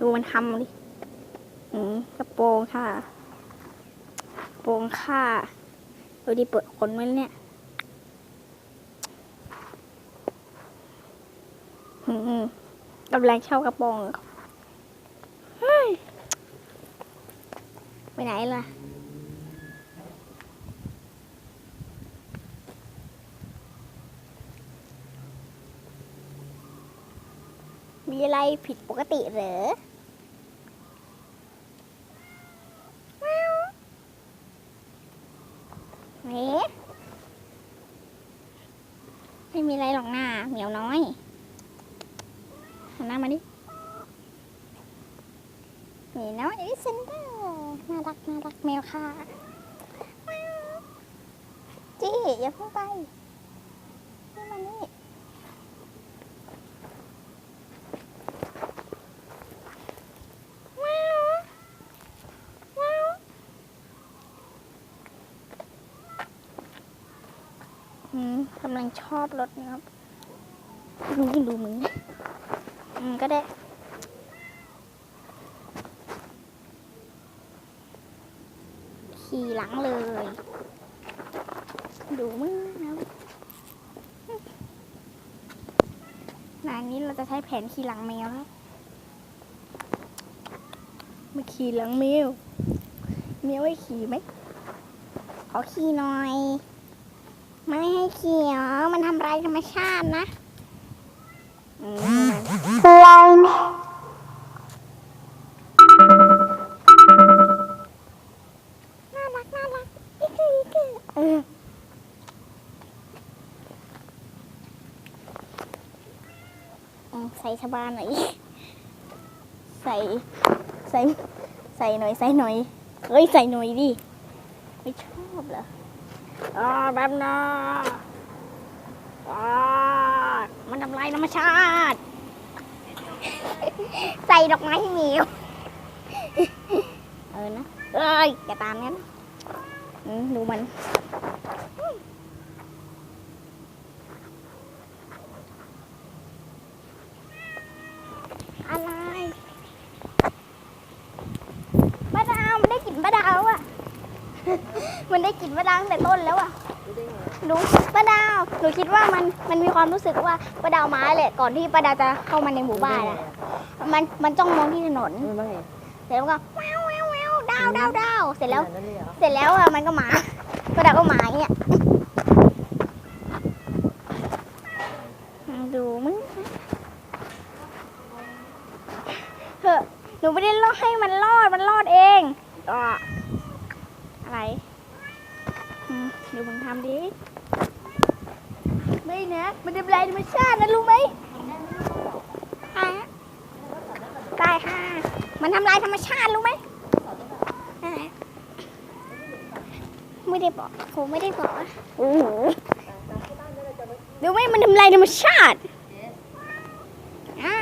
ดูมันทำดิอืมกระโปรงค่ะกระโปรงค่ะดูดิเปิดขนไว้เนี่ยอืมกำลังเช่ากระโปรงเฮ้ยไปไหนล่ะมีอะไรผิดปกติหรือว้าว เอ๊ะไม่มีอะไรหรอกหน้าเหมียวน้อยหันหน้ามาดิเหมียวน้อยเอลิเซนเดอร์น่ารักน่ารักแมวค่ะจี้อย่าเพิ่งไปนี่มานี่ ว้าวว้าวอืม กำลังชอบรถนะครับดูดูมึงอืมก็ได้ ขี่หลังเลย ดูมึงนะครับงานนี้เราจะใช้แผนขี่หลังแมวแล้วมาขี่หลังเมียวเมียวให้ขี่ไหมขอขี่หน่อย ไม่ให้ขี่เหรอมันทำลายธรรมชาตินะอืมน่ารักน่ารักอีกคืออีกคือเอออืมใส่ชาวบ้านหน่อย ใส่ ใส่ ใส่หน่อย ใส่หน่อย เฮ้ย ใส่หน่อยดิ ไม่ชอบเหรอ อ่าแบบนะอ่ามันทำลายธรรมชาติ ใส่ดอกไม้ให้หมีวเออนะเอ้ยอย่าตามงั้น ดูมันอะไร ป้าดาวมันได้กลิ่นป้าดาวอะ มันได้กลิ่นป้าดาวตั้งแต่ต้นแล้วอะหนูป้าดาวหนูคิดว่ามันมันมีความรู้สึกว่าป้าดาวมาแหละก่อนที่ป้าดาวจะเข้ามาในหมู่บ้านอะมันมันจ้องมองที่ถนนเสร็จแล้วก็แววแววแววดาวดาวดาวเสร็จแล้ว เสร็จแล้วอะมันก็มาป้าดาวก็มาอย่างเงี้ยดูมึงเถอะหนูไม่ได้ล่อให้มันรอดมันรอดเองอะอะไรอืมเดี๋ยวมึงทำดิไม่ นะ มันทำลายธรรมชาตินะรู้ไหมอะตายค่ะ มันทำลายธรรมชาติรู้ไหมอะไม่ได้บอกครูไม่ได้บอกโอ้โหดูไหมมันทำลายธรรมชาติ